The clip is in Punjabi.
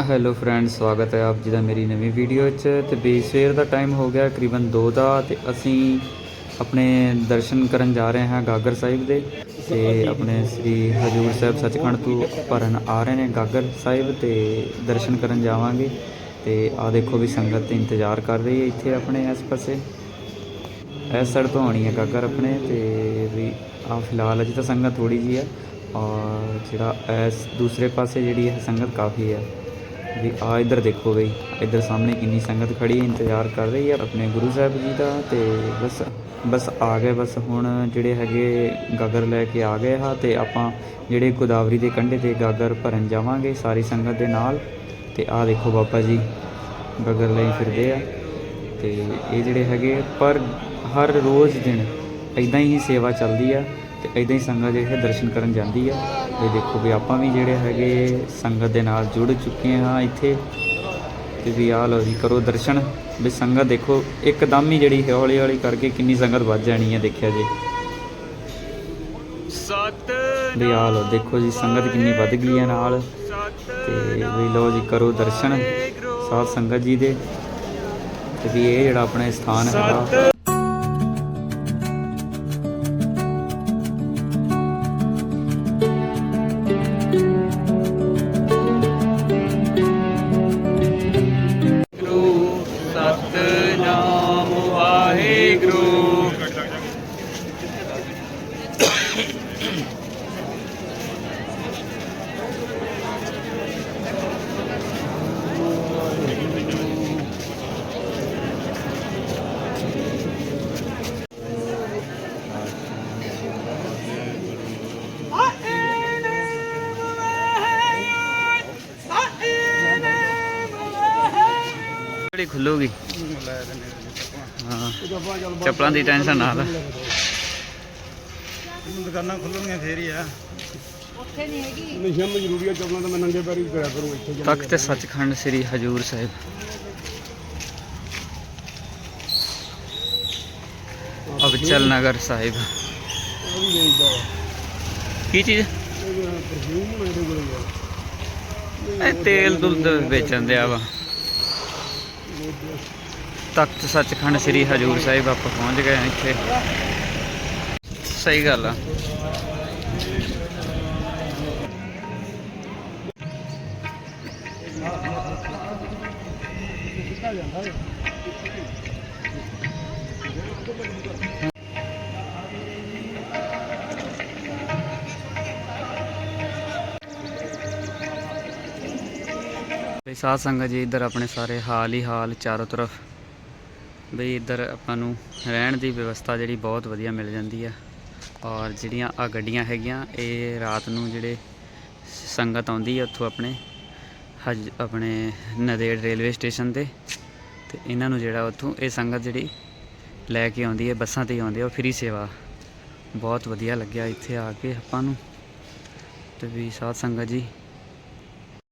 ਹੈਲੋ ਫਰੈਂਡ ਸਵਾਗਤ ਹੈ ਆਪ ਜੀ ਦਾ ਮੇਰੀ ਨਵੀਂ ਵੀਡੀਓ 'ਚ। ਤੇ ਵੀ ਸਵੇਰ ਦਾ ਟਾਈਮ ਹੋ ਗਿਆ ਤਕਰੀਬਨ 2 ਦਾ, ਤੇ ਅਸੀਂ ਆਪਣੇ ਦਰਸ਼ਨ ਕਰਨ ਜਾ ਰਹੇ ਹਾਂ ਗਾਗਰ ਸਾਹਿਬ ਦੇ। ਤੇ ਆਪਣੇ ਸ੍ਰੀ ਹਜੂਰ ਸਾਹਿਬ ਸੱਚਖੰਡ ਤੋਂ ਭਰਨ ਆ ਰਹੇ ਨੇ ਗਾਗਰ ਸਾਹਿਬ ਤੇ ਦਰਸ਼ਨ ਕਰਨ ਜਾਵਾਂਗੇ। ਤੇ ਆ ਦੇਖੋ ਵੀ ਸੰਗਤ ਤੇ ਇੰਤਜ਼ਾਰ ਕਰ ਰਹੀ ਹੈ ਇੱਥੇ ਆਪਣੇ, ਇਸ ਪਾਸੇ। ਇਸ ਸਾਈਡ ਤੋਂ ਆਉਣੀ ਹੈ ਗਾਗਰ ਆਪਣੇ, ਤੇ ਵੀ ਆ ਫਿਲਹਾਲ ਅਜੇ ਤਾਂ ਸੰਗਤ ਥੋੜੀ ਜੀ ਹੈ। ਔਰ ਜਿਹੜਾ ਇਸ ਦੂਸਰੇ ਪਾਸੇ ਜਿਹੜੀ ਹੈ ਸੰਗਤ ਕਾਫੀ ਹੈ। ਵੀ ਆ ਇੱਧਰ ਦੇਖੋ ਬਈ, ਇੱਧਰ ਸਾਹਮਣੇ ਕਿੰਨੀ ਸੰਗਤ ਖੜੀ ਹੈ, ਇੰਤਜ਼ਾਰ ਕਰ ਰਹੀ ਹੈ ਆਪਣੇ ਗੁਰੂ ਸਾਹਿਬ ਜੀ ਦਾ ਤੇ ਬਸ ਬਸ ਆ ਗਏ, ਬਸ ਹੁਣ ਜਿਹੜੇ ਹੈਗੇ ਗਾਗਰ ਲੈ ਕੇ ਆ ਗਏ ਹਾਂ ਤੇ ਆਪਾਂ ਜਿਹੜੇ ਗੋਦਾਵਰੀ ਦੇ ਕੰਢੇ ਤੇ ਗਾਗਰ ਭਰਨ ਜਾਵਾਂਗੇ ਸਾਰੀ ਸੰਗਤ ਦੇ ਨਾਲ ਤੇ ਆਹ ਦੇਖੋ ਬਾਬਾ ਜੀ, ਗਾਗਰ ਲਈ ਫਿਰਦੇ ਆ ਤੇ ਇਹ ਜਿਹੜੇ ਹੈਗੇ ਪਰ ਹਰ ਰੋਜ਼ ਦਿਨ ਇਦਾਂ ਹੀ ਸੇਵਾ ਚੱਲਦੀ ਆ। ਤੇ ਇਦਾਂ ਹੀ ਸੰਗਤ ਜਿਹੜੇ ਦਰਸ਼ਨ ਕਰਨ ਜਾਂਦੀ ਆ। ਇਹ ਦੇਖੋ ਵੀ ਆਪਾਂ ਵੀ ਜਿਹੜੇ ਹੈਗੇ ਸੰਗਤ ਦੇ ਨਾਲ ਜੁੜ ਚੁੱਕੇ ਹਾਂ ਇੱਥੇ। ਤੇ ਵੀ ਆ ਲਓ ਜੀ, ਕਰੋ ਦਰਸ਼ਨ। ਵੀ ਸੰਗਤ ਦੇਖੋ, ਇੱਕਦਮ ਹੀ ਜਿਹੜੀ ਹੌਲੀ ਹੌਲੀ ਕਰਕੇ ਕਿੰਨੀ ਸੰਗਤ ਵੱਧ ਜਾਣੀ ਹੈ ਦੇਖਿਆ ਜੀ। ਸਤ ਵੀ ਆ ਲਓ, ਦੇਖੋ ਜੀ, ਸੰਗਤ ਕਿੰਨੀ ਵੱਧ ਗਈ ਹੈ ਨਾਲ। ਤੇ ਵੀ ਲਓ ਜੀ, ਕਰੋ ਦਰਸ਼ਨ। ਸਾਧ ਸੰਗਤ ਜੀ ਦੇ। ਤੇ ਵੀ ਇਹ ਜਿਹੜਾ ਆਪਣਾ ਸਥਾਨ ਹੈਗਾ ਜਿਹੜੀ ਖੁੱਲੂਗੀ। ਹਾਂ। ਚੱਪਲਾਂ ਦੀ ਟੈਨਸ਼ਨ ਨਾ ਲੈ। ਦੁਕਾਨਾਂ ਖੁੱਲਣਗੀਆਂ ਫੇਰ ਹੀ ਆ। ਨਸ਼ਿਆਂ ਨੂੰ ਜ਼ਰੂਰੀ ਆ ਚੱਲਣਾ ਤਾਂ ਮੈਂ ਨੰਗੇ ਪੈਰੀ ਕਰਿਆ ਕਰੂੰ ਇੱਥੇ ਤਖਤ ਸੱਚਖੰਡ ਸ੍ਰੀ ਹਜੂਰ ਸਾਹਿਬ। ਅਬਚਲ ਨਗਰ ਸਾਹਿਬ। ਕੀ ਚੀਜ਼? ਇਹ ਤੇਲ ਦੁੱਧ ਵੇਚਣ ਦਿਆ ਵਾ। ਤਖਤ ਸੱਚਖੰਡ ਸ੍ਰੀ ਹਜੂਰ ਸਾਹਿਬ ਆਪਾਂ ਪਹੁੰਚ ਗਏ ਹਾਂ ਇੱਥੇ। ਸਹੀ ਗੱਲ ਆ। ਬਈ ਸਾਧ ਸੰਗਤ ਜੀ, ਇੱਧਰ ਆਪਣੇ ਸਾਰੇ ਹਾਲ ਹੀ ਹਾਲ ਚਾਰੋਂ ਤਰਫ। ਬਈ ਇੱਧਰ ਆਪਾਂ ਨੂੰ ਰਹਿਣ ਦੀ ਵਿਵਸਥਾ ਜਿਹੜੀ ਬਹੁਤ ਵਧੀਆ ਮਿਲ ਜਾਂਦੀ ਆ। ਔਰ ਜਿਹੜੀਆਂ ਆ ਗੱਡੀਆਂ ਹੈਗੀਆਂ, ਇਹ ਰਾਤ ਨੂੰ ਜਿਹੜੇ ਸੰਗਤ ਆਉਂਦੀ ਹੈ ਉੱਥੋਂ ਆਪਣੇ, ਹਜ ਆਪਣੇ ਨਦੇੜ ਰੇਲਵੇ ਸਟੇਸ਼ਨ ਤੇ। ਤੇ ਇਹਨਾਂ ਨੂੰ ਜਿਹੜਾ ਉੱਥੋਂ ਇਹ ਸੰਗਤ ਜਿਹੜੀ ਲੈ ਕੇ ਆਉਂਦੀ ਹੈ ਬੱਸਾਂ ਤੇ ਹੀ ਆਉਂਦੀ ਉਹ ਫ੍ਰੀ ਸੇਵਾ। ਬਹੁਤ ਵਧੀਆ ਲੱਗਿਆ ਇੱਥੇ ਆ ਕੇ ਆਪਾਂ ਨੂੰ। ਤੇ ਵੀ ਸਾਧ ਸੰਗਤ ਜੀ